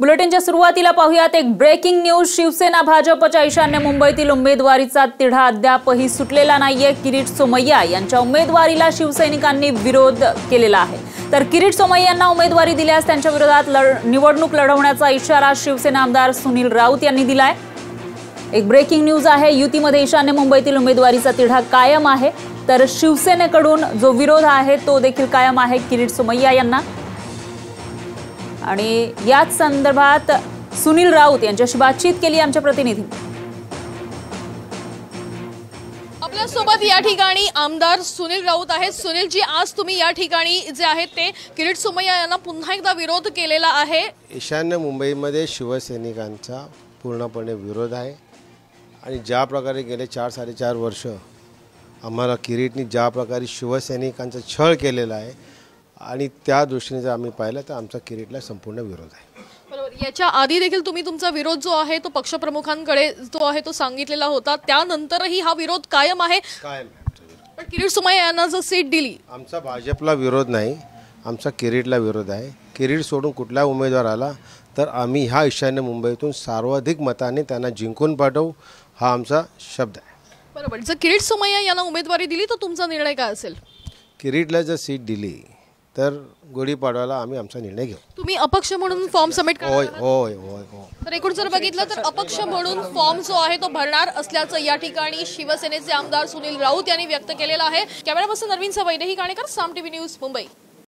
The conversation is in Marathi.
बुलेटिनच्या सुरुवातीला पाहूयात एक ब्रेकिंग न्यूज शिवसेना भाजपच्या ईशान्य मुंबईतील उमेदवारीचा तिढा अद्यापही सुटलेला नाहीये. किरीट सोमय्या यांच्या उमेदवारीला शिवसैनिकांनी विरोध केलेला आहे. तर किरीट सोमय्या यांना उमेदवारी दिल्यास त्यांच्या विरोधात लढ- निवडणूक लढवण्याचा इशारा शिवसेना आमदार सुनील राऊत यांनी दिलाय. एक ब्रेकिंग न्यूज आहे युतीमध्ये ईशान्य मुंबईतील उमेदवारीचा तिढा कायम आहे. तर शिवसेनेकडून जो विरोध आहे तो देखील कायम आहे किरीट सोमय्या यांना. आणि याच संदर्भात सुनील राऊत यांच्याशी बातचीत केली आमच्या प्रतिनिधी. आपल्यासोबत या ठिकाणी आमदार सुनील राऊत आहेत. सुनीलजी आज तुम्ही या ठिकाणी जे आहेत ते किरीट सोमय्या यांना पुन्हा एकदा विरोध केलेला आहे. ईशान्य मुंबईमध्ये शिवसैनिकांचा पूर्णपणे विरोध आहे. आणि ज्या प्रकारे गेले चार साडेचार वर्ष आम्हाला किरीटनी ज्या प्रकारे शिवसैनिकांचा छळ केलेला आहे आणि त्या दृष्टीने जर आम्ही पाहिलं तर आमचा किरीटला संपूर्ण विरोध आहे. बरोबर. याच्या आधी देखील तुम्ही तुमचा विरोध जो आहे तो पक्षप्रमुखांकडे जो आहे तो सांगितलेला होता. त्यानंतरही हा विरोध कायम आहे. काय आमचा विरोध. पण किरीट सोमय्या यांना जर सीट दिली. आमचा भाजपला विरोध नाही आमचा किरीटला विरोध आहे. किरीट सोडून कुठला उमेदवार आला तर आम्ही ह्या ईशान्य मुंबईतून सर्वाधिक मताने त्यांना जिंकून पाठवू हा आमचा शब्द आहे. बरोबर. जर किरीट सोमय्या यांना उमेदवारी दिली तर तुमचा निर्णय काय असेल? किरीटला जर सीट दिली तर गुढीपाडवाला आम्ही आमचा निर्णय घेऊ. तुम्ही अपक्ष म्हणून फॉर्म सबमिट होय करणार होय होय हो. तर एकूण जर बघितलं तर अपक्ष म्हणून फॉर्म जो आहे तो भरणार असल्याचं या ठिकाणी शिवसेनेचे आमदार सुनील राऊत यांनी व्यक्त केलेलं आहे. कॅमेरा पर्सन नवीन सवय ही काणेकर साम टीव्ही न्यूज मुंबई.